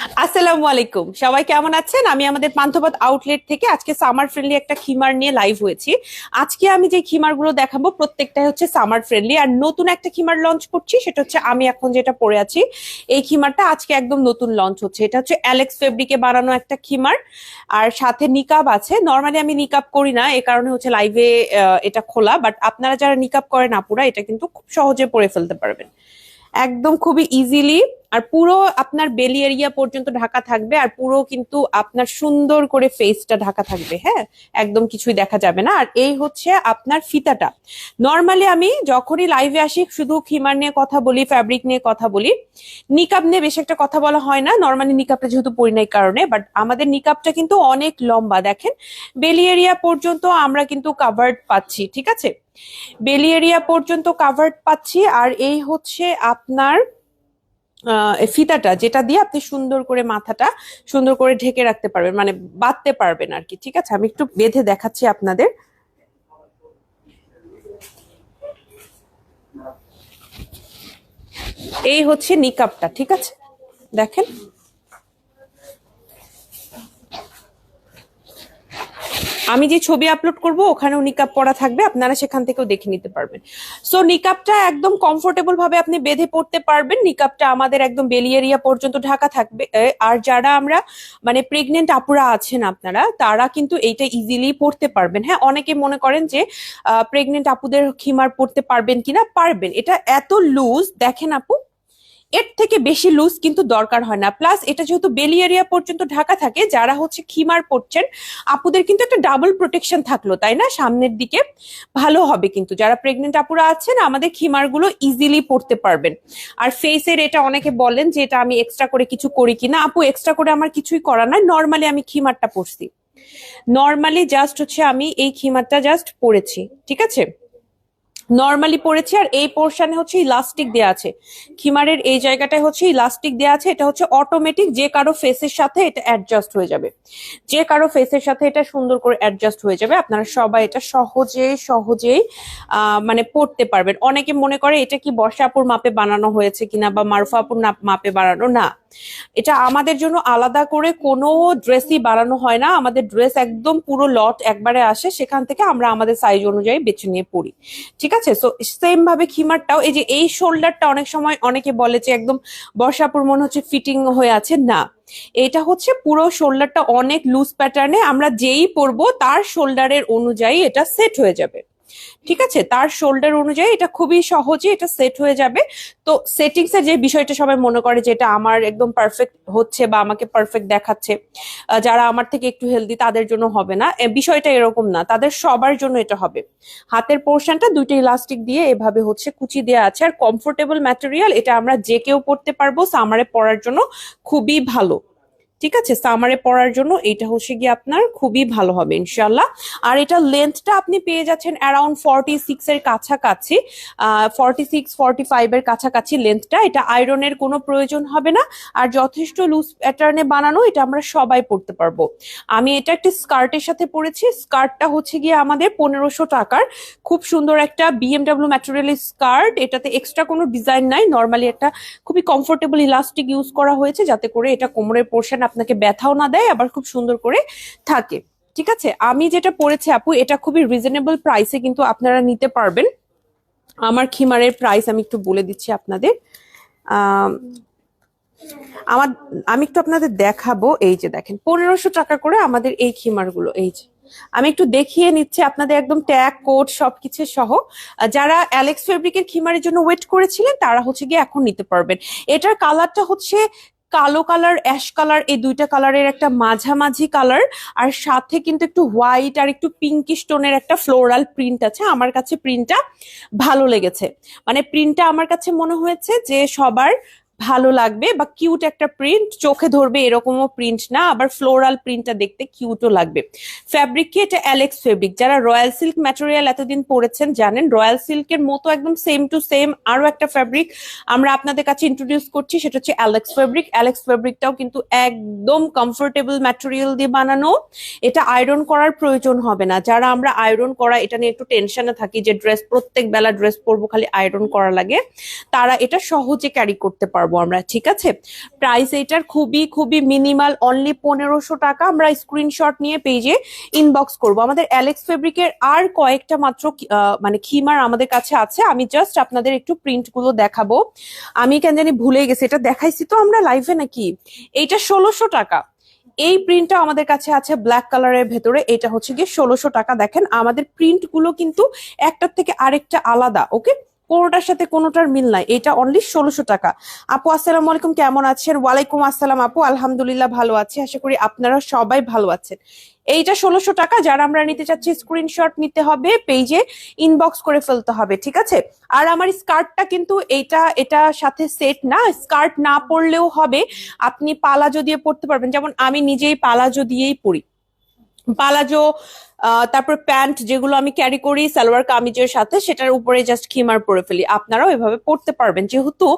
আসসালামু আলাইকুম। সবাই কেমন আছেন? আমি আমাদের পান্থপথ আউটলেট থেকে আজকে সামার ফ্রেন্ডলি একটা খিমার নিয়ে লাইভ হয়েছি। আজকে আমি যে খিমারগুলো দেখাবো, প্রত্যেকটাই হচ্ছে সামার ফ্রেন্ডলি আর নতুন একটা খিমার লঞ্চ করছি, সেটা হচ্ছে আমি এখন যেটা পরে আছি, এই খিমারটা আজকে একদম নতুন লঞ্চ হচ্ছে। এটা হচ্ছে অ্যালেক্স ফেব্রিকে বানানো একটা খিমার। আর সাথে নিকাব আছে। নর্মালি আমি নিকাব করি না এই কারণে হচ্ছে লাইভে এটা খোলা। বাট আপনারা যারা নিকাব করেন আপুরা, এটা কিন্তু খুব সহজে পরে ফেলতে পারবেন। একদম খুবই ইজিলি আর পুরো আপনার বেলি এরিয়া পর্যন্ত ঢাকা থাকবে, আর পুরো কিন্তু আপনার সুন্দর করে ফেসটা ঢাকা থাকবে হ্যাঁ? একদম কিছুই দেখা যাবে না। আর এই হচ্ছে আপনার ফিতাটা। নর্মালি আমি যখনই লাইভে আসি, শুধু খিমার নিয়ে কথা বলি ফ্যাব্রিক নিয়ে কথা বলি নিকাব নিয়ে বেশি একটা কথা বলা হয় না। নর্মালি নিকাবটা যেহেতু পরি নাই কারণে বাট আমাদের নিকাবটা কিন্তু অনেক লম্বা, দেখেন? বেলি এরিয়া পর্যন্ত আমরা কিন্তু কাভার্ড পাচ্ছি, ঠিক আছে? বেলি এরিয়া পর্যন্ত কাভার্ড পাচ্ছি, আর এই হচ্ছে আপনার ফিতাটা, যেটা দিয়ে আপনি সুন্দর করে মাথাটা সুন্দর করে ঢেকে রাখতে পারবেন মানে বাঁধতে পারবেন আর কি, ঠিক আছে? আমি একটু বেঁধে দেখাচ্ছি আপনাদের। এই হচ্ছে নিকাবটা ঠিক আছে? দেখেন। আমি যে ছবি আপলোড করব, ওখানেও নিকাব পরা থাকবে, আপনারা সেখান থেকেও দেখে নিতে পারবেন। সো নিকাবটা একদম কমফোর্টেবল ভাবে আপনি বেঁধে পড়তে পারবেন। নিকাবটা আমাদের একদম বেলি এরিয়া পর্যন্ত ঢাকা থাকবে। আর যারা আমরা মানে প্রেগনেন্ট আপুরা আছেন আপনারা, তারা কিন্তু এইটা ইজিলি পড়তে পারবেন। হ্যাঁ অনেকে মনে করেন যে প্রেগনেন্ট আপুদের খিমার পড়তে পারবেন কিনা? পারবেন। এটা এত লুজ দেখেন আপু এর থেকে বেশি লুজ কিন্তু দরকার হয় না। প্লাস এটা যেহেতু বেলি এরিয়া পর্যন্ত ঢাকা থাকে, যারা হচ্ছে খিমার পড়ছেন, আপুদের কিন্তু একটা ডাবল প্রোটেকশন থাকল, তাই না? সামনের দিকে ভালো হবে কিন্তু। যারা প্রেগনেন্ট আপুরা আছেন, আমাদের খিমারগুলো ইজিলি পড়তে পারবেন। আর ফেসের এটা অনেকে বলেন যে, এটা আমি এক্সট্রা করে কিছু করি কিনা? আপু এক্সট্রা করে আমার কিছুই করা নয় নর্মালি আমি খিমারটা পরছি নর্মালি জাস্ট হচ্ছে আমি এই খিমারটা জাস্ট পরেছি ঠিক আছে? নর্মালি পড়েছি আর এই পোর্শনে হচ্ছে ইলাস্টিক দেওয়া আছে। খিমারের এই জায়গাটায় হচ্ছে ইলাস্টিক দেওয়া আছে, এটা হচ্ছে অটোমেটিক যে কারও ফেসের সাথে এটা অ্যাডজাস্ট হয়ে যাবে। যে কারও ফেসের সাথে এটা সুন্দর করে অ্যাডজাস্ট হয়ে যাবে, আপনারা সবাই এটা সহজে, সহজেই মানে পড়তে পারবেন। অনেকে মনে করে এটা কি বর্ষাপুর মাপে বানানো হয়েছে কিনা বা মারুফাপুর মাপে বানানো না। এটা আমাদের জন্য আলাদা করে কোনো ড্রেসই বানানো হয় না। আমাদের ড্রেস একদম পুরো লট একবারে আসে, সেখান থেকে আমরা আমাদের সাইজ অনুযায়ী বেছে নিয়ে পড়ি ঠিক আছে? সো সেম ভাবে খিমারটাও, এই যে এই শোল্ডারটা অনেক সময় অনেকে বলে যে একদম বর্ষাপুর মনে হচ্ছে ফিটিং হয়ে আছে। না। এটা হচ্ছে পুরো শোল্ডারটা অনেক লুজ প্যাটার্নে আমরা যেই পরবো, তার শোল্ডারের অনুযায়ী এটা সেট হয়ে যাবে। ঠিক আছে? তার শোল্ডার অনুযায়ী এটা খুবই সহজে এটা সেট হয়ে যাবে। তো সেটিংস এর যে বিষয়টা সবাই মনে করে যে এটা আমার একদম পারফেক্ট হচ্ছে বা আমাকে পারফেক্ট দেখাচ্ছে যারা আমার থেকে একটু হেলদি তাদের জন্য হবে না। বিষয়টা এরকম না, তাদের সবার জন্য এটা হবে। হাতের পোর্শনটা দুইটা ইলাস্টিক দিয়ে এভাবে হচ্ছে কুচি দেওয়া আছে। আর কমফোর্টেবল ম্যাটেরিয়াল এটা আমরা যে কেউ পড়তে পারব সামারে পড়ার জন্য খুবই ভালো। ঠিক আছে? সামারে পরার জন্য এটা হচ্ছে গিয়ে আপনার খুবই ভালো হবে ইনশাল্লাহ আর এটা লেন্থটা আপনি পেয়ে যাচ্ছেন অ্যারাউন্ড ফর্টি সিক্স এর কাছাকাছি ফর্টি সিক্স ফর্টি ফাইভ এর কাছাকাছি লেন্থটা এটা আয়রনের কোনো প্রয়োজন হবে না। আর যথেষ্ট লুজ প্যাটার্নে বানানো, এটা আমরা সবাই পড়তে পারব। আমি এটা একটা স্কার্টের সাথে পরেছি। স্কার্টটা হচ্ছে গিয়ে আমাদের পনেরোশো টাকার। খুব সুন্দর একটা বিএমডাব্লিউ ম্যাটেরিয়ালের স্কার্ট এটাতে এক্সট্রা কোনো ডিজাইন নাই। নর্মালি একটা খুবই কমফোর্টেবল ইলাস্টিক ইউজ করা হয়েছে, যাতে করে এটা কোমরের পোর্শন আপনাকে ব্যথাও না দেয় আবার খুব সুন্দর করে থাকে। ঠিক আছে? আমি যেটা পরেছি আপু এটা খুবই রিজনেবল প্রাইসে কিন্তু আপনারা নিতে পারবেন। আমার খিমারের প্রাইস আমি একটু বলে দিচ্ছি আপনাদের। আম, আমার আমি একটু আপনাদের দেখাবো এই যে দেখেন পনেরোশো টাকা করে আমাদের এই খিমারগুলো এই যে। আমি একটু দেখিয়ে নিচ্ছি আপনাদের একদম ট্যাগ কোড সবকিছু সহ। যারা অ্যালেক্স ফেব্রিকের খিমারের জন্য ওয়েট করেছিলেন তারা হচ্ছে গিয়ে এখন নিতে পারবেন। এটার কালারটা হচ্ছে কালো কালার, অ্যাশ কালার, এই দুইটা কালারের একটা মাঝামাঝি কালার। আর সাথে কিন্তু একটু হোয়াইট আর একটু পিঙ্কি স্টোনের একটা ফ্লোরাল প্রিন্ট আছে। আমার কাছে প্রিন্টটা ভালো লেগেছে। মানে প্রিন্টটা আমার কাছে মনে হয়েছে যে সবার ভালো লাগবে বা কিউট একটা প্রিন্ট চোখে ধরবে এরকমও প্রিন্ট না, আবার ফ্লোরাল প্রিন্টটা দেখতে কিউটও লাগবে। ফ্যাব্রিক কি? এটা অ্যালেক্স ফেব্রিক যারা রয়্যাল সিল্ক ম্যাটেরিয়াল এতদিন পড়েছেন জানেন রয়্যাল সিল্কের মতো একদম সেম টু সেম আরও একটা ফ্যাব্রিক আমরা আপনাদের কাছে ইন্ট্রোডিউস করছি, সেটা হচ্ছে অ্যালেক্স ফেব্রিক অ্যালেক্স ফেব্রিকটাও কিন্তু একদম কমফোর্টেবল ম্যাটেরিয়াল দিয়ে বানানো। এটা আয়রন করার প্রয়োজন হবে না। যারা আমরা আয়রন করা, এটা নিয়ে একটু টেনশনে থাকি যে ড্রেস প্রত্যেক বেলা ড্রেস পরবো, খালি আয়রন করা লাগে। তারা এটা সহজে ক্যারি করতে পারব। পারব আমরা, ঠিক আছে? প্রাইস এটার খুবই খুবই মিনিমাল অনলি পনেরোশো টাকা আমরা স্ক্রিনশট নিয়ে পেজে ইনবক্স করব। আমাদের অ্যালেক্স ফেব্রিকের আর কয়েকটা মাত্র মানে খিমার আমাদের কাছে আছে। আমি জাস্ট আপনাদের একটু প্রিন্টগুলো দেখাবো। আমি কেন জানি ভুলে গেছি। এটা দেখাইছি তো আমরা লাইভে নাকি? এইটা ষোলোশো টাকা। এই প্রিন্টটা আমাদের কাছে আছে ব্ল্যাক কালারের ভেতরে। এটা হচ্ছে গিয়ে ষোলোশো টাকা। দেখেন, আমাদের প্রিন্টগুলো কিন্তু একটার থেকে আরেকটা আলাদা ওকে কোনোটার সাথে কোনোটার মিল নাই। এটা অনলি ষোলোশো টাকা। আপু, আসসালামু আলাইকুম, কেমন আছেন? ওয়ালাইকুম আসসালাম আপু, আলহামদুলিল্লাহ ভালো আছি। আশা করি আপনারা সবাই ভালো আছেন। এইটা ষোলোশো টাকা, যারা আমরা নিতে চাচ্ছি স্ক্রিনশট নিতে হবে পেজে ইনবক্স করে ফেলতে হবে, ঠিক আছে? আর আমার স্কার্টটা কিন্তু এইটা, এটা সাথে সেট না, স্কার্ট না পরলেও হবে। আপনি পালাজো দিয়ে পরতে পারবেন। যেমন আমি নিজেই পালাজো দিয়েই পরি। পালাজো তারপর প্যান্ট যেগুলো আমি ক্যারি করি, সালোয়ার কামিজের সাথে, সেটার উপরে জাস্ট খিমার পরে ফেলি। আপনারাও এভাবে পড়তে পারবেন। যেহেতু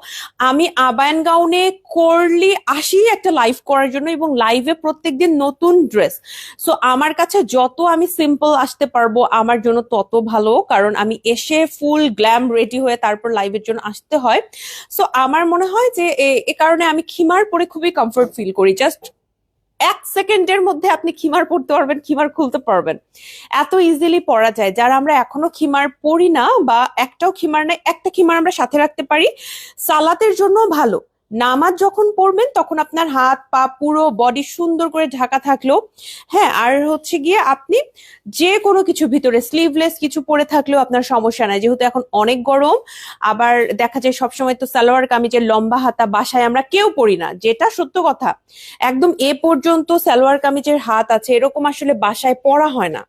আমি আবায়ন গাউনে করলি আসি একটা লাইভ করার জন্য এবং লাইভে প্রত্যেকদিন নতুন ড্রেস সো আমার কাছে যত আমি সিম্পল আসতে পারব, আমার জন্য তত ভালো, কারণ আমি এসে ফুল গ্ল্যাম রেডি হয়ে তারপর লাইভের জন্য আসতে হয়। সো আমার মনে হয় যে এ কারণে আমি খিমার পরে খুবই কমফোর্ট ফিল করি। জাস্ট এক সেকেন্ডের মধ্যে আপনি খিমার পড়তে পারবেন, খিমার খুলতে পারবেন। এত ইজিলি পড়া যায়। যারা আমরা এখনও খিমার পড়ি না বা একটাও খিমার নাই, একটা খিমার আমরা সাথে রাখতে পারি, সালাতের জন্য ভালো। নামাজ যখন পড়বেন, তখন আপনার হাত, পা পুরো বডি সুন্দর করে ঢাকা থাকল। হ্যাঁ আর হচ্ছে গিয়ে আপনি যে কোনো কিছু ভিতরে স্লিভলেস কিছু পরে থাকলেও আপনার সমস্যা নাই। যেহেতু এখন অনেক গরম, আবার দেখা যায় সবসময় তো সালোয়ার কামিজের লম্বা হাতা বাসায় আমরা কেউ পরি না। যেটা সত্য কথা, একদম এ পর্যন্ত সালোয়ার কামিজের হাত আছে, এরকম আসলে বাসায় পরা হয় না।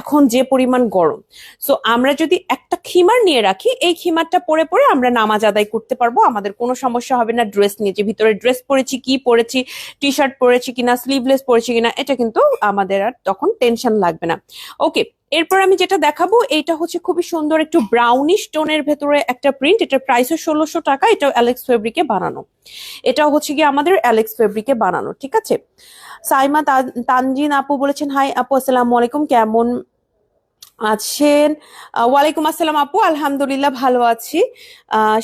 এখন যে পরিমাণ গরম। সো আমরা যদি একটা খিমার নিয়ে রাখি। এই খিমারটা পরে পরে আমরা নামাজ আদায় করতে পারব। আমাদের কোনো সমস্যা হবে না। ড্রেস নিয়ে যে ভিতরে ড্রেস পরেছি, কি পরেছি টি শার্ট পরেছি কিনা স্লিভলেস পরেছি কিনা, এটা কিন্তু আমাদের আর তখন টেনশন লাগবে না। ওকে এরপর আমি যেটা দেখাবো, এইটা হচ্ছে খুবই সুন্দর একটু ব্রাউনিশ টোনের ভেতরে একটা প্রিন্ট এটার প্রাইসও ষোলোশো টাকা। এটাও অ্যালেক্স ফেব্রিকে বানানো। এটাও হচ্ছে গিয়ে আমাদের অ্যালেক্স ফেব্রিকে বানানো, ঠিক আছে? সাইমা তান- তানজিন আপু বলেছেন হাই আপু, আসসালামু আলাইকুম। কেমন আছেন। ওয়ালাইকুম আসসালাম আপু, আলহামদুলিল্লাহ ভালো আছি।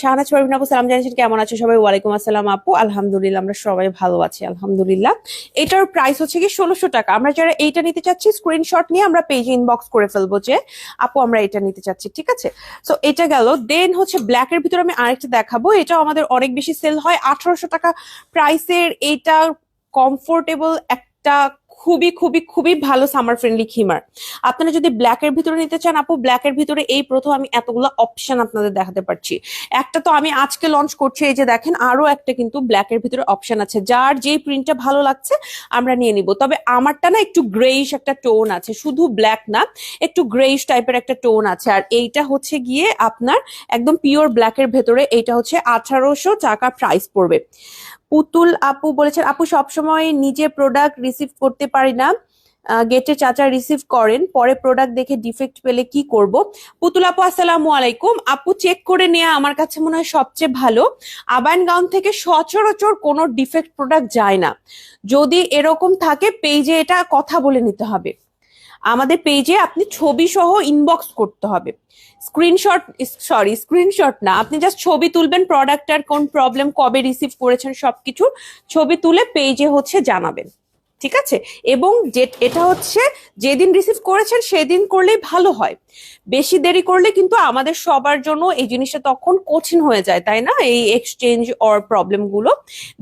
শাহনাজ পারভিন আপু সালাম জানিয়েছেন কেমন আছো সবাই? ওয়ালাইকুম আসসালাম আপু, আলহামদুলিল্লাহ আমরা সবাই ভালো আছি, আলহামদুলিল্লাহ। এটার প্রাইস হচ্ছে কি ষোলোশো টাকা। আমরা যারা এইটা নিতে চাচ্ছি স্ক্রিনশট নিয়ে আমরা পেজে ইনবক্স করে ফেলব যে, আপু, আমরা এটা নিতে চাচ্ছি, ঠিক আছে? সো এটা গেল। দেন হচ্ছে ব্ল্যাকের ভিতরে আমি আরেকটা দেখাবো। এটাও আমাদের অনেক বেশি সেল হয়। আঠারোশো টাকা প্রাইসের এইটা কমফোর্টেবল একটা খুবই খুবই খুবই ভালো সামার ফ্রেন্ডলি খিমার। আপনারা যদি ব্ল্যাকের ভিতরে নিতে চান, আপু ব্ল্যাকের ভিতরে এই প্রথম আমি এতগুলো অপশন আপনাদের দেখাতে পারছি। একটা তো আমি আজকে লঞ্চ করছি, এই যে দেখেন আরও একটা কিন্তু ব্ল্যাকের ভিতরে অপশন আছে। যার যেই প্রিন্টটা ভালো লাগছে, আমরা নিয়ে নিব। তবে আমারটা না একটু গ্রেইশ একটা টোন আছে, শুধু ব্ল্যাক না, একটু গ্রেইশ টাইপের একটা টোন আছে। আর এইটা হচ্ছে গিয়ে আপনার একদম পিওর ব্ল্যাকের ভেতরে, এইটা হচ্ছে আঠারোশো টাকা প্রাইস পড়বে। পুতুল আপু বলেছেন, আপু, সবসময় নিজে প্রোডাক্ট রিসিভ করতে পারি না। গেটে চাচা রিসিভ করেন, পরে প্রোডাক্ট দেখে ডিফেক্ট পেলে কি করব? পুতুল আপু, আসসালামু আলাইকুম। আপু চেক করে নেওয়া আমার কাছে মনে হয় সবচেয়ে ভালো। আবায়ন গাউন থেকে সচরাচর কোনো ডিফেক্ট প্রোডাক্ট যায় না। যদি এরকম থাকে পেজে এটা কথা বলে নিতে হবে। আমাদের পেজে আপনি ছবি সহ ইনবক্স করতে হবে। স্ক্রিনশট সরি স্ক্রিনশট না, আপনি জাস্ট ছবি তুলবেন প্রোডাক্টটার কোন প্রবলেম কবে রিসিভ করেছেন সবকিছু ছবি তুলে পেজে হচ্ছে জানাবেন। ঠিক আছে? এবং যে, এটা হচ্ছে যেদিন রিসিভ করেছেন সেদিন করলেই ভালো হয়। বেশি দেরি করলে কিন্তু আমাদের সবার জন্য এই জিনিসটা তখন কঠিন হয়ে যায়, তাই না? এই এক্সচেঞ্জ অর প্রবলেমগুলো।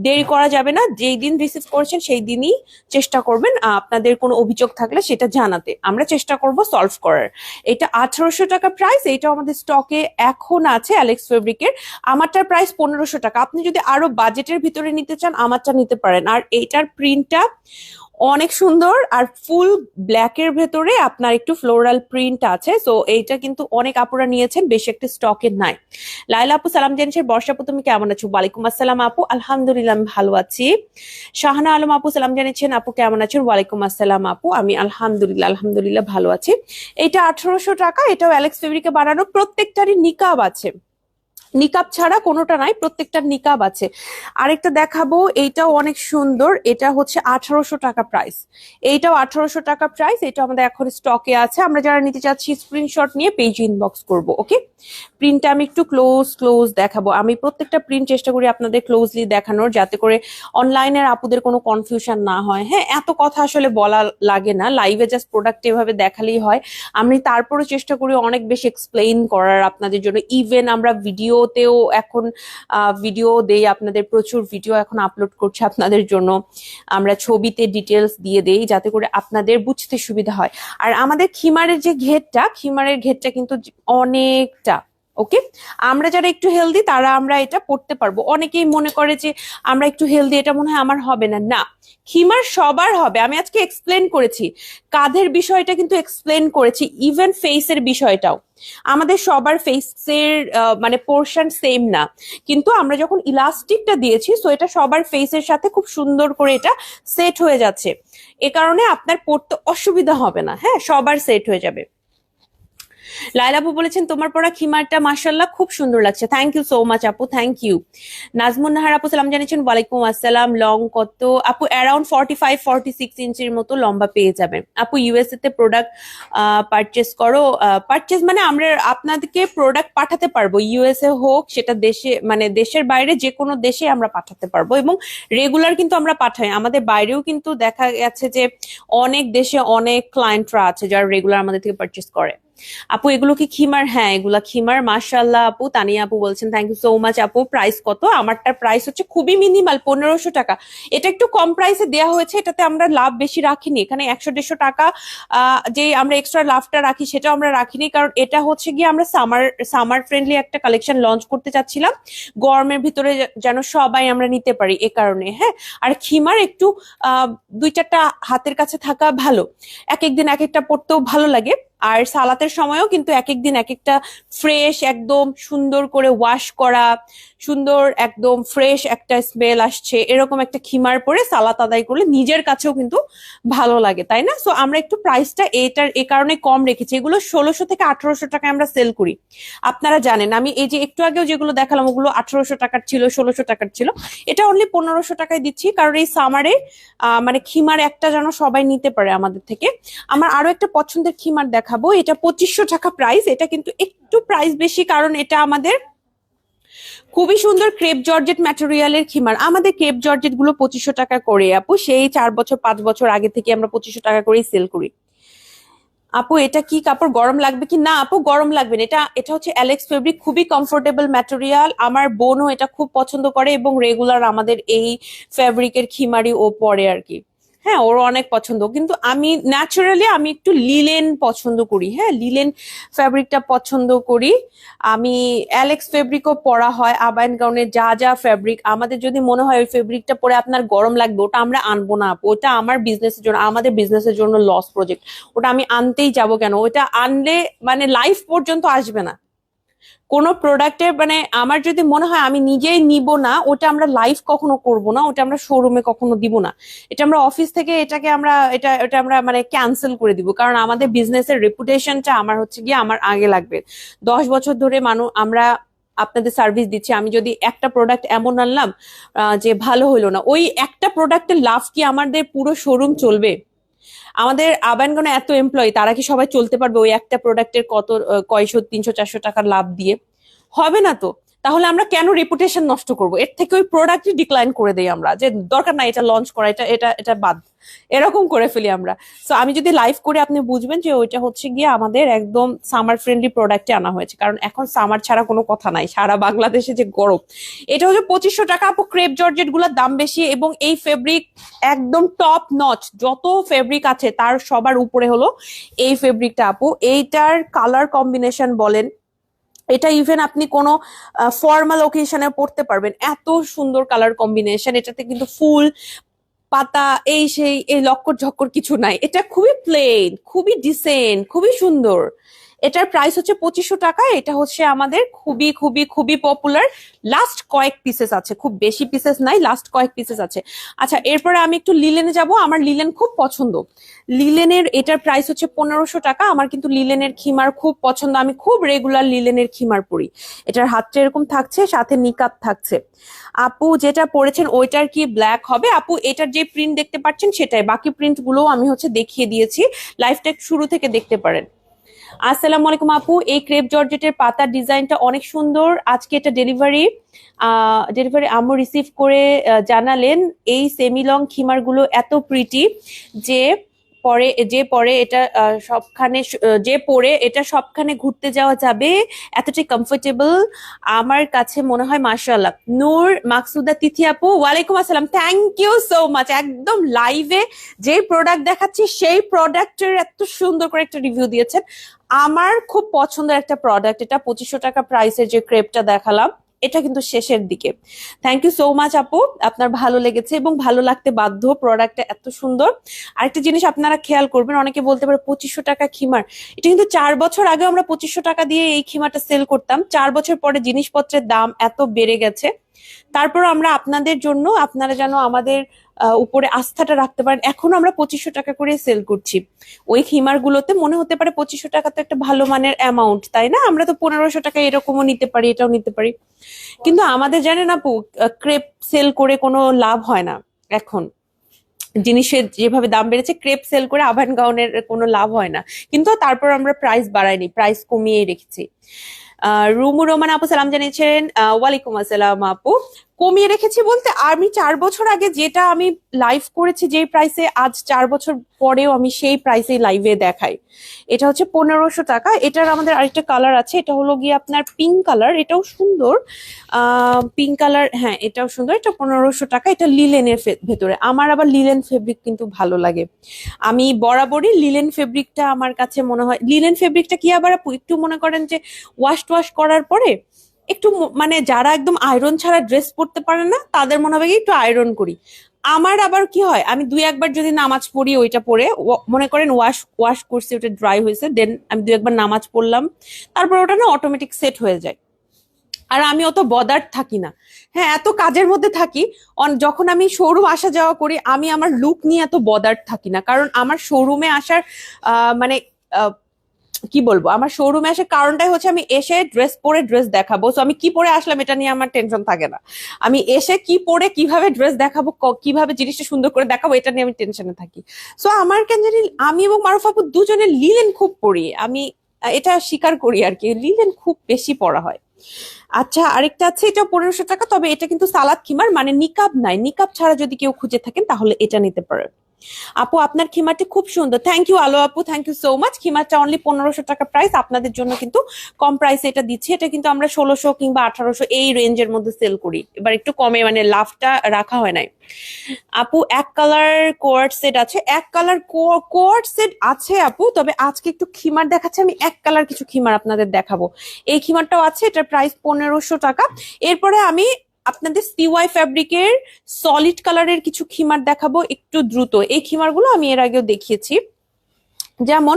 দেরি করা যাবে না, যেই দিন রিসিভ করেছেন সেই দিনই চেষ্টা করবেন আপনাদের কোনো অভিযোগ থাকলে সেটা জানাতে। আমরা চেষ্টা করব সলভ করার। এটা আঠারোশো টাকা প্রাইস এটা আমাদের স্টকে এখন আছে অ্যালেক্স ফেব্রিকের আমারটার প্রাইস পনেরোশো টাকা। আপনি যদি আরও বাজেটের ভিতরে নিতে চান, আমারটা নিতে পারেন। আর এইটার প্রিন্টটা অনেক সুন্দর আর ফুল ব্ল্যাকের ভেতরে আপনার একটু ফ্লোরাল প্রিন্ট আছে। সো এইটা কিন্তু অনেক আপুরা নিয়েছেন, বেশি একটা স্টকে নাই। লাইলা আপু, সালাম জানিয়েছেন বর্ষা আপু, তুমি কেমন আছো? ওয়ালাইকুম আসসালাম আপু, আলহামদুলিল্লাহ আমি ভালো আছি। শাহানা আলম আপু, সালাম জানিয়েছেন, আপু কেমন আছেন? ওয়ালাইকুম আসসালাম আপু, আমি আলহামদুলিল্লাহ আলহামদুলিল্লাহ ভালো আছি। এটা আঠারোশো টাকা, এটাও অ্যালেক্স ফেব্রিকে বানানো, প্রত্যেকটারই নিকাব আছে। নিকাব ছাড়া কোনোটা নাই, প্রত্যেকটা নিকাব আছে। আরেকটা দেখাবো, এইটাও অনেক সুন্দর, এটা হচ্ছে আঠারোশো টাকা প্রাইস এইটাও আঠারোশো টাকা প্রাইস এটা আমাদের এখন স্টকে আছে। আমরা যারা নিতে চাচ্ছি স্ক্রিনশট নিয়ে পেজ ইনবক্স করব ওকে প্রিন্টটা আমি একটু ক্লোজ ক্লোজ দেখাবো। আমি প্রত্যেকটা প্রিন্ট চেষ্টা করি আপনাদের ক্লোজলি দেখানোর, যাতে করে অনলাইনের আপুদের কোনো কনফিউশন না হয়। হ্যাঁ এত কথা আসলে বলা লাগে না লাইভে জাস্ট প্রোডাক্ট এভাবে দেখালেই হয়। আমি তারপরে চেষ্টা করি অনেক বেশি এক্সপ্লেইন করার আপনাদের জন্য। ইভেন আমরা ভিডিওতেও এখন ভিডিও দেই, আপনাদের প্রচুর ভিডিও এখন আপলোড করছে আপনাদের জন্য। আমরা ছবিতে ডিটেলস দিয়ে দেই যাতে করে আপনাদের বুঝতে সুবিধা হয়। আর আমাদের খিমারের যে ঘেরটা, খিমারের ঘেরটা কিন্তু অনেকটা ওকে আমরা যারা একটু হেলদি তারা আমরা এটা পড়তে পারব। অনেকেই মনে করে যে আমরা একটু হেলদি এটা মনে হয় আমার হবে না। না খিমার সবার হবে। আমি আজকে এক্সপ্লেন করেছি। কাঁধের বিষয়টা কিন্তু এক্সপ্লেন করেছি ইভেন ফেসের বিষয়টাও। আমাদের সবার ফেসের মানে পোর্শন সেম না। কিন্তু আমরা যখন ইলাস্টিকটা দিয়েছি সো এটা সবার ফেসের সাথে খুব সুন্দর করে এটা সেট হয়ে যাচ্ছে। এ কারণে আপনার পড়তে অসুবিধা হবে না। হ্যাঁ সবার সেট হয়ে যাবে। লাইলাপু বলেছেন, তোমার পড়া খিমারটা মার্শাল্লাহ খুব সুন্দর লাগছে। থ্যাংক ইউ সো মাচ আপু থ্যাংক ইউ নাজমুন নাহার আপু, সালাম জানিয়েছেন, ওয়ালাইকুম আসসালাম লং কত? আপু around forty five forty six ইঞ্চির মতো লম্বা পেয়ে যাবেন আপু ইউএসএ তে প্রোডাক্ট পারচেস করো। পারচেস মানে আমরা আপনাদেরকে প্রোডাক্ট পাঠাতে পারব। ইউএসএ হোক, সেটা দেশে মানে দেশের বাইরে যে কোনো দেশে আমরা পাঠাতে পারব এবং রেগুলার কিন্তু আমরা পাঠাই। আমাদের বাইরেও কিন্তু দেখা গেছে যে অনেক দেশে অনেক ক্লায়েন্টরা আছে যারা রেগুলার আমাদের থেকে পারচেস করে। আপু, এগুলো কি খিমার? হ্যাঁ এগুলা খিমার। মাশাল্লাহ আপু, তানিয়া আপু বলছেন থ্যাংক ইউ সো মাচ আপু। প্রাইস কত? আমারটার প্রাইস হচ্ছে খুবই মিনিমাল পনেরোশো টাকা। এটা একটু কম প্রাইসে দেওয়া হয়েছে, এটাতে আমরা লাভ বেশি রাখিনি। এখানে একশো দেড়শো টাকা যে আমরা এক্সট্রা লাভটা রাখি সেটা আমরা রাখিনি। কারণ এটা হচ্ছে গিয়ে আমরা সামার সামার ফ্রেন্ডলি একটা কালেকশন লঞ্চ করতে চাচ্ছিলাম। গরমের ভিতরে যেন সবাই আমরা নিতে পারি এ কারণে হ্যাঁ? আর খিমার একটু দুই চারটা হাতের কাছে থাকা ভালো। এক একদিন এক একটা পড়তেও ভালো লাগে। আর সালাতের সময়ও কিন্তু এক একদিন এক একটা ফ্রেশ একদম সুন্দর করে ওয়াশ করা, সুন্দর একদম ফ্রেশ একটা স্মেল আসছে, এরকম একটা খিমার পরে সালাত আদায় করলে নিজের কাছেও কিন্তু ভালো লাগে, তাই না? সো আমরা একটু প্রাইসটা এটার, এ কারণে কম রেখেছি। এগুলো ষোলোশো থেকে আঠারোশো টাকায় আমরা সেল করি। আপনারা জানেন, আমি এই যে একটু আগেও যেগুলো দেখালাম, ওগুলো আঠারোশো টাকার ছিল, ষোলোশো টাকার ছিল, এটা অনলি পনেরোশো টাকায় দিচ্ছি, কারণ এই সামারে মানে খিমার একটা যেন সবাই নিতে পারে আমাদের থেকে। আমার আরও একটা পছন্দের খিমার দেখাবো। এটা পঁচিশশো টাকা প্রাইস এটা কিন্তু একটু প্রাইস বেশি কারণ এটা আমাদের খুবই সুন্দর ক্রেপ জর্জেট ম্যাটেরিয়ালের খিমার। আমাদের ক্রেপ জর্জেটগুলো পঁচিশশো টাকা করে আপু। সেই চার বছর, পাঁচ বছর আগে থেকে আমরা পঁচিশশো টাকা করেই সেল করি। আপু, এটা কি কাপড় গরম লাগবে কি? না আপু, গরম লাগবে না। এটা এটা হচ্ছে অ্যালেক্স ফেব্রিক খুবই কমফোর্টেবল ম্যাটেরিয়াল আমার বোনও এটা খুব পছন্দ করে এবং রেগুলার আমাদের এই ফেব্রিকের খিমারি ও পরে আর কি। হ্যাঁ ওর অনেক পছন্দ। কিন্তু আমি ন্যাচারালি আমি একটু লিলেন পছন্দ করি। হ্যাঁ লিলেন ফ্যাব্রিকটা পছন্দ করি। আমি অ্যালেক্স ফেব্রিকও পরা হয় আবায়ন গাউনের যা যা ফ্যাব্রিক আমাদের যদি মনে হয় ওই ফেব্রিকটা পরে আপনার গরম লাগবে, ওটা আমরা আনব না ওটা আমার বিজনেসের জন্য, আমাদের বিজনেসের জন্য লস প্রজেক্ট ওটা আমি আনতেই যাব কেন? ওটা আনলে মানে লাইফ পর্যন্ত আসবে না। কোনো প্রোডাক্টের মানে আমার যদি মনে হয় আমি নিজেই নিব না, ওটা আমরা লাইভ কখনো করব না, ওটা আমরা শোরুমে কখনো দিব না। এটা আমরা অফিস থেকে এটাকে আমরা, এটা এটা আমরা মানে ক্যান্সেল করে দিব। কারণ আমাদের বিজনেসের রেপুটেশনটা আমার হচ্ছে গিয়ে আমার আগে লাগবে। দশ বছর ধরে মানুষ আমরা আপনাদের সার্ভিস দিচ্ছি। আমি যদি একটা প্রোডাক্ট এমন আনলাম যে ভালো হলো না, ওই একটা প্রোডাক্টের লাভ কি আমাদের পুরো শোরুম চলবে? আমাদের আবায়নগণে এত এমপ্লয়ি তারা কি সবাই চলতে পারবে ওই একটা প্রোডাক্টের কত কয়শো, তিনশো, চারশো টাকার লাভ দিয়ে? হবে না তো। তাহলে আমরা কেন রেপুটেশন নষ্ট করব? এর থেকে ওই প্রোডাক্টই ডিক্লাইন করে দেই আমরা। যে দরকার নাই, এটা লঞ্চ করা, এটা এটা এটা বাদ। এরকম করে ফেলি আমরা। সো আমি যদি লাইভ করে আপনি বুঝবেন যে ওইটা হচ্ছে গিয়ে আমাদের একদম সামার ফ্রেন্ডলি প্রোডাক্টে আনা হয়েছে। কারণ এখন সামার ছাড়া কোনো কথা নাই। সারা বাংলাদেশে যে গরম। এটা হচ্ছে পঁচিশশো টাকা আপু ক্রেপ জর্জেটগুলোর দাম বেশি এবং এই ফেব্রিক একদম টপ নচ যত ফেব্রিক আছে, তার সবার উপরে হলো এই ফেব্রিকটা আপু। এইটার কালার কম্বিনেশন বলেন এটা ইভেন আপনি কোনো ফর্মাল ওকেশনে পড়তে পারবেন। এত সুন্দর কালার কম্বিনেশন এটাতে কিন্তু ফুল, পাতা, এই সেই, এই লক্কর ঝক্কর কিছু নাই। এটা খুবই প্লেন খুবই ডিসেন্ট খুবই সুন্দর। এটার প্রাইস হচ্ছে পঁচিশশো টাকা। এটা হচ্ছে আমাদের খুবই খুবই খুবই পপুলার লাস্ট কয়েক পিসেস আছে। খুব বেশি পিসেস নাই লাস্ট কয়েক পিসেস আছে। আচ্ছা এরপরে আমি একটু লিলেনে যাব। আমার লিলেন খুব পছন্দ। লিলেনের এটার প্রাইস হচ্ছে পনেরোশো টাকা। আমার কিন্তু লিলেনের খিমার খুব পছন্দ। আমি খুব রেগুলার লিলেনের খিমার পরি। এটার হাতটা এরকম থাকছে, সাথে নিকাপ থাকছে। আপু যেটা পরেছেন ওইটার কি ব্ল্যাক হবে? আপু, এটার যে প্রিন্ট দেখতে পাচ্ছেন সেটাই। বাকি প্রিন্টগুলো আমি হচ্ছে দেখিয়ে দিয়েছি। লাইফটা শুরু থেকে দেখতে পারেন। আসসালামু আলাইকুম আপু। এই ক্রেপ জর্জেটের পাতার ডিজাইনটা অনেক সুন্দর। আজকে এটা ডেলিভারি ডেলিভারি আম্মু রিসিভ করে জানালেন এই সেমি লং খিমারগুলো এত প্রিটি যে পরে, যে পরে এটা সবখানে যে পরে এটা সবখানে ঘুরতে যাওয়া যাবে, এতটাই কমফোর্টেবল আমার কাছে মনে হয়, মাশাআল্লাহ, নূর মাকসুদা তিথি আপু, ওয়ালাইকুম আসসালাম থ্যাংক ইউ সো মাচ একদম লাইভে যে প্রোডাক্ট দেখাচ্ছি, সেই প্রোডাক্টের এত সুন্দর করে একটা রিভিউ দিয়েছেন। আমার খুব পছন্দের একটা প্রোডাক্ট এটা পঁচিশশো টাকা প্রাইসের যে ক্রেপটা দেখালাম। এটা কিন্তু শেষের দিকে। থ্যাংক ইউ সো মাচ আপু। আপনার ভালো লেগেছে এবং ভালো লাগতে বাধ্য প্রোডাক্টটা এত সুন্দর। আরেকটা জিনিস আপনারা খেয়াল করবেন, অনেকে বলতে পারে পঁচিশশো টাকা খিমার। এটা কিন্তু চার বছর আগে আমরা পঁচিশশো টাকা দিয়ে এই খিমাটা সেল করতাম। চার বছর পরে জিনিসপত্রের দাম এত বেড়ে গেছে। তারপর আমরা আপনাদের জন্য, আপনারা যেন আমাদের উপরে আস্থাটা রাখতে পারেন। এখনও আমরা পঁচিশশো টাকা করে সেল করছি। ওই খিমার গুলোতে মনে হতে পারে পঁচিশশো টাকা তো একটা ভালো মানের অ্যামাউন্ট তাই না? আমরা তো পনেরোশো টাকা এরকমও নিতে পারি, এটাও নিতে পারি। কিন্তু আমাদের জানেন আপু ক্রেপ সেল করে কোনো লাভ হয় না এখন। জিনিসের যেভাবে দাম বেড়েছে ক্রেপ সেল করে আভান গাউনের কোনো লাভ হয় না। কিন্তু তারপর আমরা প্রাইস বাড়াইনি প্রাইস কমিয়েই রেখেছি। রুমু রোমান আপু সালাম জানিয়েছেন। ওয়ালাইকুম আসসালাম আপু। কমিয়ে রেখেছি বলতে আমি চার বছর আগে যেটা আমি লাইভ করেছি যেই প্রাইসে আজ চার বছর পরেও আমি সেই প্রাইসে লাইভে দেখাই। এটা হচ্ছে পনেরোশো টাকা। এটার আমাদের আরেকটা কালার আছে, এটা হলো গিয়ে আপনার পিঙ্ক কালার এটাও সুন্দর। পিঙ্ক কালার হ্যাঁ এটাও সুন্দর। এটা পনেরোশো টাকা, এটা লিলেনের ভেতরে। আমার আবার লিলেন ফেব্রিক কিন্তু ভালো লাগে। আমি বরাবরই লিলেন ফেব্রিকটা আমার কাছে মনে হয় লিলেন ফেব্রিকটা কি আবার একটু মনে করেন যে ওয়াশ ওয়াশ করার পরে একটু মানে যারা একদম আয়রন ছাড়া ড্রেস পরতে পারে না, তাদের মনে হবে একটু আয়রন করি। আমার আবার কি হয়, আমি দুই একবার যদি নামাজ পড়ি ওইটা পরে মনে করেন ওয়াশ ওয়াশ করছি, ওটা ড্রাই হয়েছে দেন আমি দুই একবার নামাজ পড়লাম, তারপর ওটা না অটোমেটিক সেট হয়ে যায়। আর আমি অত বদার থাকি না। হ্যাঁ এত কাজের মধ্যে থাকি যখন আমি শোরুম আসা যাওয়া করি, আমি আমার লুক নিয়ে এত বদার থাকি না। কারণ আমার শোরুমে আসার মানে কি বলব? আমার শোরুমে আসার কারণটাই হচ্ছে আমি এসে ড্রেস পরে ড্রেস দেখাবো। তো আমি কি পরে আসলাম এটা নিয়ে আমার টেনশন থাকে না। আমি এসে কি পরে কীভাবে ড্রেস দেখাবো কীভাবে জিনিসটা সুন্দর করে দেখাবো, এটা নিয়ে আমি টেনশনে থাকি। সো আমার কেন জানি আমি এবং মারুফ আপু দুজনে লিলেন খুব পড়ি আমি এটা স্বীকার করি আর কি লিলেন খুব বেশি পড়া হয়। আচ্ছা আরেকটা আছে এটা পনেরোশো টাকা, তবে এটা কিন্তু সালাদ খিমার মানে নিকাব নাই। নিকাব ছাড়া যদি কেউ খুঁজে থাকেন, তাহলে এটা নিতে পারেন। আপু, আপনার খিমারটি খুব সুন্দর। থ্যাংক ইউ আলো আপু থ্যাংক ইউ সো মাচ খিমারটা অনলি পনেরোশো টাকা প্রাইস আপনাদের জন্য কিন্তু কম প্রাইসে এটা দিচ্ছি। এটা কিন্তু আমরা ষোলোশো কিংবা আঠারোশো এই রেঞ্জের মধ্যে সেল করি। এবার একটু কমে মানে লাভটা রাখা হয় নাই। আপু, এক কালার কোয়ার্ড সেট আছে। এক কালার কোয়ার্ড সেট আছে আপু, তবে আজকে একটু খিমার দেখাচ্ছে। আমি এক কালার কিছু খিমার আপনাদের দেখাবো। এই খিমারটাও আছে, এটার প্রাইস পনেরোশো টাকা। এরপরে আমি আপনাদের সিওয়াই ফ্যাব্রিকের সলিড কালারের কিছু খিমার দেখাবো একটু দ্রুত। এই খিমারগুলো আমি এর আগেও দেখিয়েছি। যেমন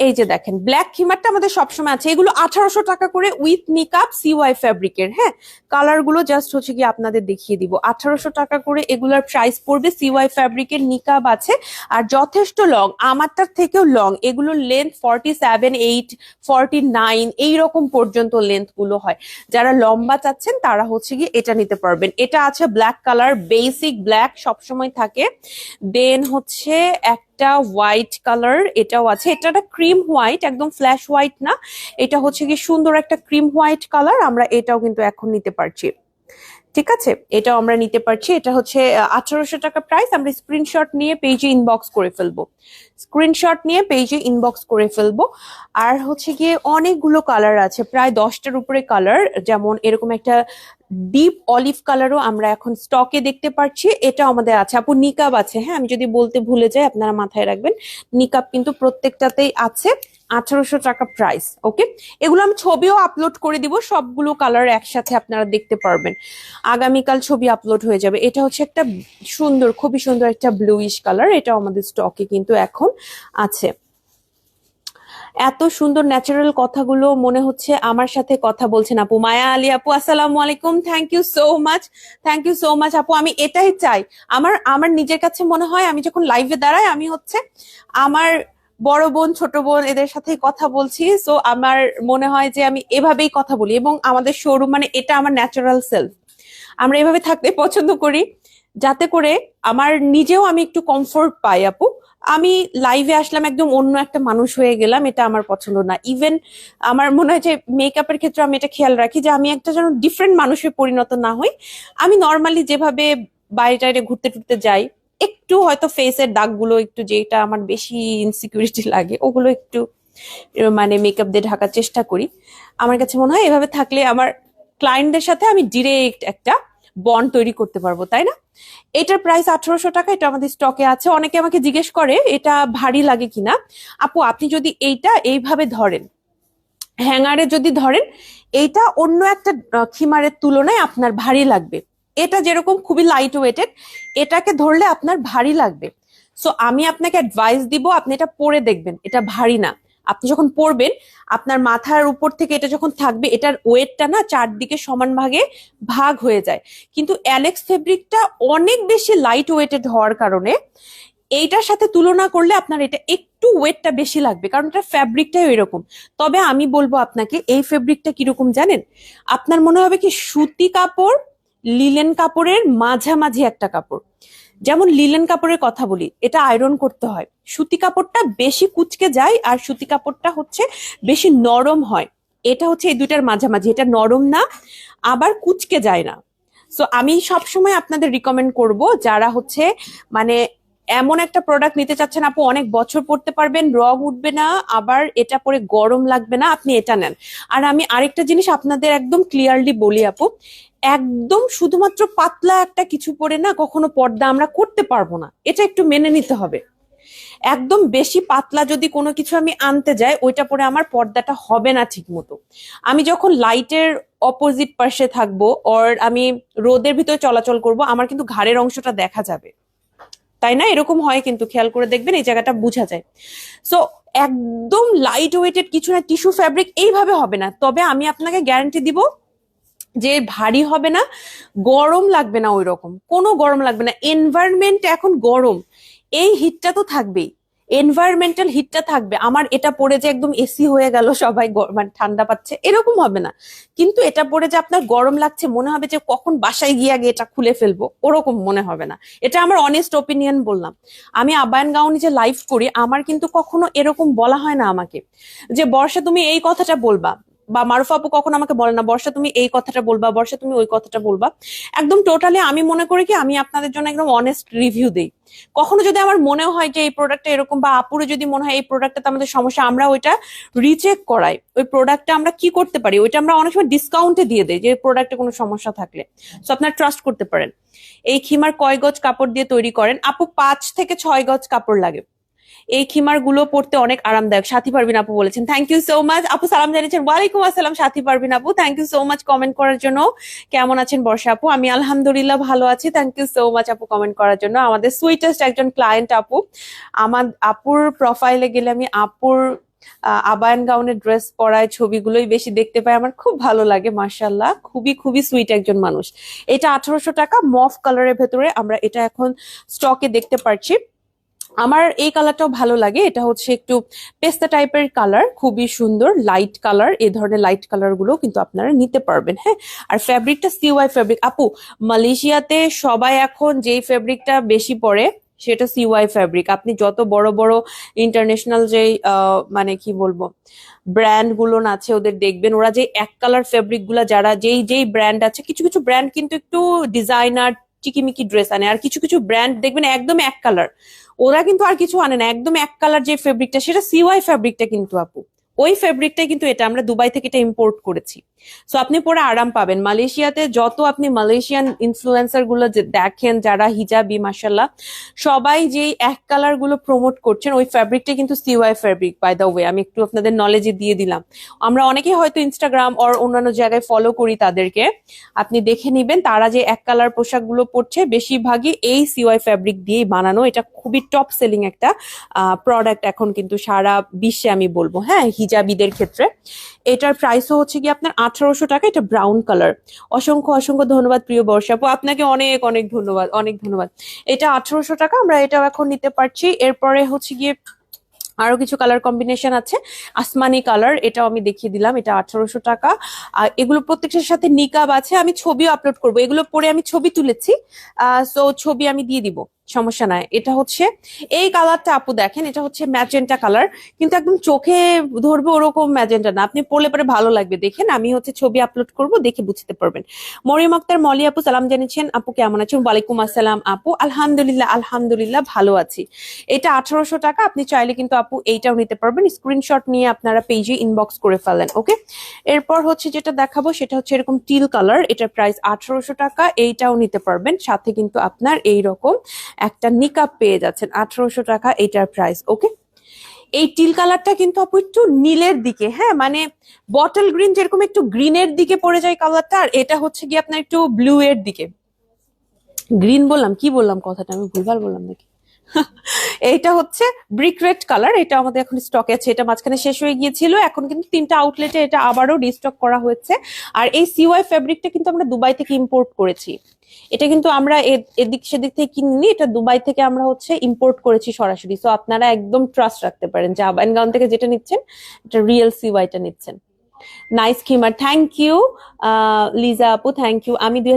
এই যে দেখেন ব্ল্যাক খিমারটা আমাদের সবসময় আছে। এগুলো আঠারোশো টাকা করে উইথ নিকাপ সিওয়াই ফ্যাব্রিকের হ্যাঁ? কালারগুলো জাস্ট হচ্ছে কি আপনাদের দেখিয়ে দিব। আঠারোশো টাকা করে এগুলোর প্রাইস পড়বে সিওয়াই ফ্যাব্রিকের নিকাব আছে। আর যথেষ্ট লং আমারটার থেকেও লং এগুলোর length forty seven eight forty nine এইরকম পর্যন্ত লেন্থগুলো হয়। যারা লম্বা চাচ্ছেন, তারা হচ্ছে কি এটা নিতে পারবেন। এটা আছে ব্ল্যাক কালার বেসিক ব্ল্যাক সবসময় থাকে। দেন হচ্ছে একটা হোয়াইট কালার এটাও আছে। এটা একটা ক্রিম হোয়াইট একদম ফ্ল্যাশ হোয়াইট না। এটা হচ্ছে কি সুন্দর একটা ক্রিম হোয়াইট কালার আমরা এটাও কিন্তু এখন নিতে পারছি। ঠিক আছে? এটাও আমরা নিতে পারছি। এটা হচ্ছে আঠারোশো টাকা প্রাইস আমরা স্ক্রিনশট নিয়ে পেজে ইনবক্স করে ফেলব। স্ক্রিনশট নিয়ে পেজে ইনবক্স করে ফেলব। আর হচ্ছে গিয়ে অনেকগুলো কালার আছে। প্রায় দশটার উপরে কালার যেমন এরকম একটা ডিপ অলিভ কালারও আমরা এখন স্টকে দেখতে পাচ্ছি এটা আমাদের আছে। আপু নিকাব আছে। হ্যাঁ আমি যদি বলতে ভুলে যাই, আপনারা মাথায় রাখবেন। নিকাব কিন্তু প্রত্যেকটাতেই আছে। আঠারোশো টাকা প্রাইস ওকে এগুলো আমি ছবিও আপলোড করে দিব, সবগুলো কালার একসাথে আপনারা দেখতে পারবেন। আগামীকাল ছবি আপলোড হয়ে যাবে। এটা হচ্ছে একটা সুন্দর, খুবই সুন্দর একটা ব্লুইশ কালার এটা আমাদের স্টকে কিন্তু এখন আছে। এত সুন্দর ন্যাচারাল কথাগুলো মনে হচ্ছে আমার সাথে কথা বলছেন আপু। মায়া আলী আপু, আসসালামু আলাইকুম। Thank you so much thank you so much আপু, আমি এটাই চাই। আমার আমার নিজের কাছে মনে হয় আমি যখন লাইভে দাঁড়াই, আমি হচ্ছে আমার বড় বোন, ছোট বোন, এদের সাথে কথা বলছি। সো আমার মনে হয় যে আমি এভাবেই কথা বলি এবং আমাদের শোরুম মানে এটা আমার ন্যাচারাল সেলফ আমরা এভাবে থাকতে পছন্দ করি, যাতে করে আমার নিজেও আমি একটু কমফোর্ট পাই, আপু। আমি লাইভে আসলাম, একদম অন্য একটা মানুষ হয়ে গেলাম, এটা আমার পছন্দ না। ইভেন আমার মনে হয় যে মেকআপের ক্ষেত্রে আমি এটা খেয়াল রাখি যে আমি একটা যেন ডিফারেন্ট মানুষে পরিণত না হই। আমি নর্মালি যেভাবে বাইরে টাইরে ঘুরতে টুরতে যাই একটু হয়তো ফেসের দাগগুলো একটু যেটা আমার বেশি ইনসিকিউরিটি লাগে, ওগুলো একটু মানে মেকআপ দিয়ে ঢাকার চেষ্টা করি। আমার কাছে মনে হয় এভাবে থাকলে আমার ক্লায়েন্টদের সাথে আমি ডিরেক্ট একটা বন্ড তৈরি করতে পারব, তাই না? এটার প্রাইস আঠারোশো টাকা, এটা আমাদের স্টকে আছে। অনেকে আমাকে জিজ্ঞেস করে, এটা ভারী লাগে কিনা? আপু, আপনি যদি এইটা এইভাবে ধরেন হ্যাঙ্গারে যদি ধরেন, এইটা অন্য একটা খিমারের তুলনায় আপনার ভারী লাগবে। এটা যেরকম খুবই লাইট ওয়েটেড এটাকে ধরলে আপনার ভারী লাগবে। সো আমি আপনাকে অ্যাডভাইস দিব, আপনি এটা পরে দেখবেন, এটা ভারী না। আপনি যখন পরবেন, আপনার মাথার উপর থেকে এটা যখন থাকবে, এটার ওয়েটটা না চারদিকে সমান ভাগে ভাগ হয়ে যায়। কিন্তু অ্যালেক্স ফেব্রিকটা অনেক বেশি লাইট ওয়েটেড হওয়ার কারণে, এইটার সাথে তুলনা করলে আপনার এটা একটু ওয়েটটা বেশি লাগবে, কারণ এটা ফ্যাব্রিকটাই এরকম তবে আমি বলব আপনাকে, এই ফেব্রিকটা কীরকম জানেন? আপনার মনে হবে কি সুতি কাপড় লিলেন কাপড়ের মাঝামাঝি একটা কাপড়। যেমন লিলেন কাপড়ের কথা বলি, এটা আয়রন করতে হয়। সুতি কাপড়টা বেশি কুচকে যায় আর সুতি কাপড়টা হচ্ছে বেশি নরম হয়। এটা হচ্ছে এই দুইটার মাঝামাঝি, এটা নরম না, আবার কুচকে যায় না। সো আমি সবসময় আপনাদের রিকমেন্ড করব যারা হচ্ছে মানে এমন একটা প্রোডাক্ট নিতে চাচ্ছেন, আপু, অনেক বছর পড়তে পারবেন, রং উঠবে না, আবার এটা পরে গরম লাগবে না, আপনি এটা নেন। আর আমি আরেকটা জিনিস আপনাদের একদম ক্লিয়ারলি বলি, আপু একদম শুধুমাত্র পাতলা একটা কিছু পরে না কখনো পর্দা আমরা করতে পারব না। এটা একটু মেনে নিতে হবে। একদম বেশি পাতলা যদি কোনো কিছু আমি আনতে যাই, ওইটা পরে আমার পর্দাটা হবে না ঠিক মতো আমি যখন লাইটের অপোজিট পাশে থাকব ওর আমি রোদের ভিতরে চলাচল করব, আমার কিন্তু ঘাড়ের অংশটা দেখা যাবে। তাই না? এরকম হয় কিন্তু, খেয়াল করে দেখবেন, এই জায়গাটা বোঝা যায়। সো একদম লাইট ওয়েটেড কিছু না টিস্যু ফ্যাব্রিক এইভাবে হবে না। তবে আমি আপনাকে গ্যারান্টি দিব যে ভারী হবে না, গরম লাগবে না ওই রকম কোনো গরম লাগবে না। এনভায়রনমেন্ট এখন গরম। এই হিটটা তো থাকবেই। এনভায়রনমেন্টাল হিটটা থাকবে। আমার এটা পরে যে একদম এসি হয়ে গেল, সবাই মানে ঠান্ডা পাচ্ছে, এরকম হবে না। কিন্তু এটা পরে যে আপনার গরম লাগছে, মনে হবে যে কখন বাসায় গিয়ে আগে এটা খুলে ফেলব, ওরকম মনে হবে না। এটা আমার অনেস্ট ওপিনিয়ন বললাম। আমি আবায়ন গাউনি যে লাইভ করি, আমার কিন্তু কখনো এরকম বলা হয় না আমাকে। যে বর্ষা তুমি এই কথাটা বলবা বা মারুফ আপু কখনো আমাকে বলে না, বর্ষা তুমি এই কথাটা বলবা, বর্ষা তুমি ওই কথাটা বলবা। একদম টোটালি আমি মনে করি কি, আমি আপনাদের জন্য একদম অনেস্ট রিভিউ দিই। কখনো যদি আমার মনে হয় যে এই প্রোডাক্টটা এরকম বা আপুরে যদি মনে হয় এই প্রোডাক্টটাতে আমাদের সমস্যা, আমরা ওইটা রিচেক করাই। ওই প্রোডাক্টটা আমরা কি করতে পারি? ওইটা আমরা অনেক সময় ডিসকাউন্টে দিয়ে দেই যে প্রোডাক্টে কোনো সমস্যা থাকলে। সো আপনার ট্রাস্ট করতে পারেন। এই খিমার কয় গজ কাপড় দিয়ে তৈরি করেন? আপু, পাঁচ থেকে ছয় গজ কাপড় লাগে। এই খিমারগুলো পড়তে অনেক আরামদায়ক। সাথী পারবিন আপু বলেছেন থ্যাংক ইউ সো মাচ আপু সালাম জানিয়েছেন, ওয়ালাইকুম আসসালাম সাথী পারবিন আপু। Thank you so much comment করার জন্য। কেমন আছেন বর্ষা আপু? আমি আলহামদুলিল্লাহ ভালো আছি। থ্যাংক ইউ সো মাচ আপু কমেন্ট করার জন্য। আমাদের সুইটেস্ট একজন ক্লায়েন্ট আপু। আমার, আপুর প্রোফাইলে গেলে আমি আপুর আবায়ন গাউনের ড্রেস পরায় ছবিগুলোই বেশি দেখতে পাই। আমার খুব ভালো লাগে মার্শাল্লাহ খুবই খুবই সুইট একজন মানুষ। এটা আঠারোশো টাকা মফ কালারের ভেতরে আমরা এটা এখন স্টকে দেখতে পারছি। আমার এই কালারটাও ভালো লাগে। এটা হচ্ছে একটু পেস্তা টাইপের কালার খুবই সুন্দর লাইট কালার এই ধরনের লাইট কালারগুলো কিন্তু আপনারা নিতে পারবেন হ্যাঁ? আর ফ্যাব্রিকটা সিওয়াই ফ্যাব্রিক আপু মালয়েশিয়াতে সবাই এখন যেই ফ্যাব্রিকটা বেশি পরে সেটা সিওয়াই ফ্যাব্রিক আপনি যত বড় বড় ইন্টারন্যাশনাল আহ, মানে কি বলব ব্র্যান্ডগুলো আছে ওদের দেখবেন ওরা যে এক কালার ফেব্রিকগুলা যারা যেই যেই ব্র্যান্ড আছে কিছু কিছু ব্র্যান্ড কিন্তু একটু ডিজাইনার চিকিমিকি ড্রেস আনে আর কিছু কিছু ব্র্যান্ড দেখবেন একদম এক কালার ওরা কিন্তু আর কিছু আনে না। একদম এক কালার যে ফেব্রিকটা সেটা সিওয়াই ফেব্রিকটা কিন্তু আপু। ওই ফেব্রিকটাই কিন্তু এটা আমরা দুবাই থেকে এটা ইম্পোর্ট করেছি। সো আপনি পরে আরাম পাবেন। মালয়েশিয়াতে যত আপনি মালয়েশিয়ান ইনফ্লুয়েন্সারগুলো দেখেন, যারা হিজাবি মাসাল্লাহ সবাই যে এক কালারগুলো প্রমোট করছেন, ওই ফ্যাব্রিকটা কিন্তু CY fabric by the way আমি একটু আপনাদের নলেজে দিয়ে দিলাম। আমরা অনেকেই হয়তো ইনস্টাগ্রাম অর অন্যান্য জায়গায় ফলো করি তাদেরকে। আপনি দেখে নিবেন, তারা যে এক কালার পোশাকগুলো পরছে, বেশিরভাগই এই সিওয়াই ফ্যাব্রিক দিয়েই বানানো। এটা খুবই টপ সেলিং একটা প্রোডাক্ট এখন কিন্তু সারা বিশ্বে আমি বলব। হ্যাঁ হিজাবিদের ক্ষেত্রে। এটার প্রাইসও হচ্ছে কি আপনার আঠারোশো টাকা, এটা ব্রাউন কালার অসংখ্য অসংখ্য ধন্যবাদ প্রিয় বর্ষাপু আপনাকে অনেক অনেক ধন্যবাদ অনেক ধন্যবাদ। এটা আঠারোশো টাকা, আমরা এটাও এখন নিতে পারছি। এরপরে হচ্ছে গিয়ে আরও কিছু কালার কম্বিনেশন আছে। আসমানি কালার এটাও আমি দেখিয়ে দিলাম, এটা আঠারোশো টাকা। আর এগুলো প্রত্যেকটার সাথে নিকাব আছে, আমি ছবিও আপলোড করব। এগুলো পরে আমি ছবি তুলেছি। আহ সো ছবি আমি দিয়ে দিব। সমস্যা নাই। এটা হচ্ছে, এই কালারটা আপু দেখেন, এটা হচ্ছে ম্যাজেন্টা কালার কিন্তু একদম চোখে ধরবে ওরকম ম্যাজেন্টা না। আপনি পড়লে পরে ভালো লাগবে। দেখেন, আমি হচ্ছে ছবি আপলোড করব, দেখে বুঝতে পারবেন। মরিয়ম আক্তার, মলি আপু, সালাম জানিয়েছেন, আপু কেমন আছেন? ওয়ালাইকুম আসসালাম, আপু। আলহামদুলিল্লাহ আলহামদুলিল্লাহ ভালো আছি। এটা আঠারোশো টাকা, আপনি চাইলে কিন্তু আপু এইটাও নিতে পারবেন। স্ক্রিনশট নিয়ে আপনারা পেজে ইনবক্স করে ফেলেন ওকে এরপর হচ্ছে যেটা দেখাবো, সেটা হচ্ছে এরকম টিল কালার এটার প্রাইস আঠারোশো টাকা, এইটাও নিতে পারবেন। সাথে কিন্তু আপনার এই রকম একটা নিকাপ পেয়ে যাচ্ছেন, আঠারোশো টাকা এটার প্রাইস ওকে এই টিল কালারটা কিন্তু আপু একটু নীলের দিকে হ্যাঁ মানে বটল গ্রিন যেরকম একটু গ্রিনের দিকে পড়ে যায় কালারটা আর এটা হচ্ছে গিয়ে আপনার একটু ব্লু এর দিকে। গ্রিন বললাম, কি বললাম কথাটা? আমি ভুলভাল বললাম নাকি? এইটা হচ্ছে ব্রিক রেড কালার এটা আমাদের এখন স্টকে আছে, এটা মাঝখানে শেষ হয়ে গিয়েছিল, এখন কিন্তু তিনটা আউটলেটে এটা আবারও রিস্টক করা হয়েছে, আর এই সিওয়াই ফেব্রিকটা কিন্তু আমরা দুবাই থেকে ইম্পোর্ট করেছি। এটা কিন্তু আমরা এদিক সেদিক থেকে কিনিনি এটা দুবাই থেকে আমরা হচ্ছে ইম্পোর্ট করেছি সরাসরি। সো আপনারা একদম ট্রাস্ট রাখতে পারেন যে আবাইনগাঁও থেকে যেটা নিচ্ছেন, এটা রিয়েল সিওয়াইটা নিচ্ছেন। নাইস খিমার থ্যাংক ইউ লিজা আপু থ্যাংক ইউ আমি দুই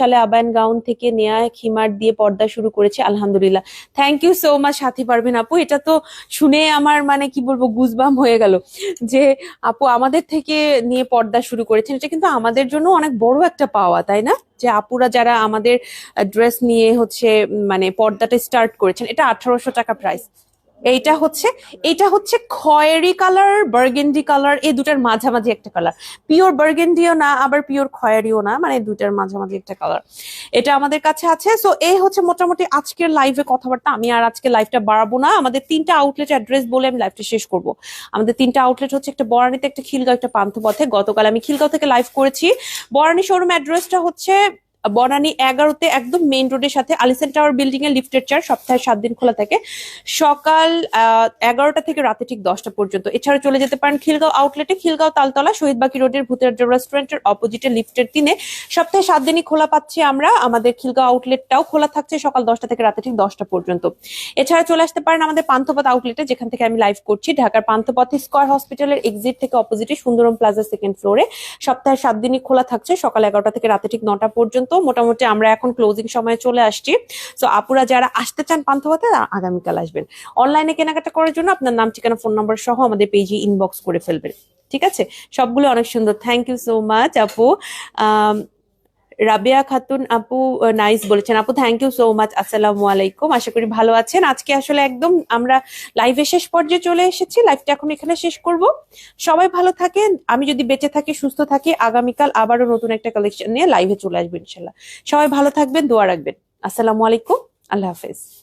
সালে আবায়ন গাউন থেকে নেয়া খিমার দিয়ে পর্দা শুরু করেছি, আলহামদুলিল্লাহ। থ্যাংক ইউ সো মাচ সাথী পারবেন আপু। এটা তো শুনে আমার মানে কি বলব গুজবাম হয়ে গেল যে আপু আমাদের থেকে নিয়ে পর্দা শুরু করেছেন। এটা কিন্তু আমাদের জন্য অনেক বড় একটা পাওয়া, তাই না? যে আপুরা যারা আমাদের ড্রেস নিয়ে হচ্ছে মানে পর্দাটা স্টার্ট করেছেন, এটা আঠারোশো টাকা প্রাইস এইটা হচ্ছে এটা হচ্ছে খয়েরি কালার, বার্গেন্ডি কালার, এই দুটার মাঝামাঝি একটা কালার। পিওর বার্গেন্ডিও না, আবার পিওর খয়েরিও না মানে দুটার মাঝামাঝি একটা কালার। এটা আমাদের কাছে আছে, সো এই হচ্ছে মোটামুটি আজকের লাইভে কথাবার্তা। আমি আর আজকে লাইভটা বাড়াবো না। আমাদের তিনটা আউটলেট অ্যাড্রেস বলে আমি লাইভটা শেষ করব। আমাদের তিনটা আউটলেট হচ্ছে একটা বরানিতে একটা খিলগাঁও, একটা পান্থপথে। গতকাল আমি খিলগাঁও থেকে লাইভ করেছি। বরানি শোরুম অ্যাড্রেসটা হচ্ছে বনানী এগারোতে একদম মেইন রোডের সাথে আলিসেন টাওয়ার বিল্ডিং এর লিফটের চার সপ্তাহে সাত দিন খোলা থাকে। সকাল এগারোটা থেকে রাতে ঠিক দশটা পর্যন্ত। এছাড়া চলে যেতে পারেন খিলগাঁও আউটলেটে খিলগাঁও তালতলা, শহীদবাকি রোডের ভূতের রেস্টুরেন্টের অপোজিটে লিফটের তিনে। সপ্তাহে সাত দিনই খোলা পাচ্ছি আমরা। আমাদের খিলগাঁও আউটলেটটাও খোলা থাকছে সকাল দশটা থেকে রাতে ঠিক দশটা পর্যন্ত। এছাড়া চলে আসতে পারেন আমাদের পান্থপথ আউটলেটে যেখান থেকে আমি লাইভ করছি, ঢাকার পান্থপথে স্কয়ার হসপিটালের এক্সিট থেকে অপোজিটে সুন্দরম প্লাজা সেকেন্ড ফ্লোরে সপ্তাহে সাত দিনই খোলা থাকছে, সকাল এগারোটা থেকে রাতে ঠিক নটা পর্যন্ত। মোটামুটি আমরা এখন ক্লোজিং সময়ে চলে আসছি। তো আপুরা যারা আসতে চান পান্থপথে আগামীকাল আসবেন। অনলাইনে কেনাকাটা করার জন্য আপনার নাম, ঠিকানা ফোন নাম্বার সহ আমাদের পেজে ইনবক্স করে ফেলবেন। ঠিক আছে? সবগুলো অনেক সুন্দর। থ্যাংক ইউ সো মাচ আপু। রাবেয়া খাতুন আপু নাইস বলেছেন। আপু থ্যাংক ইউ সো মাচ আসসালামু আলাইকুম। আশা করি ভালো আছেন। আজকে আসলে একদম আমরা লাইভে শেষ পর্যায়ে চলে এসেছি। লাইভটা এখন এখানে শেষ করব। সবাই ভালো থাকেন। আমি যদি বেঁচে থাকি, সুস্থ থাকি, আগামীকাল আবারও নতুন একটা কালেকশন নিয়ে লাইভে চলে আসবেন ইনশাল্লাহ। সবাই ভালো থাকবেন, দোয়া রাখবেন। আসসালামু আলাইকুম। আল্লাহ হাফেজ।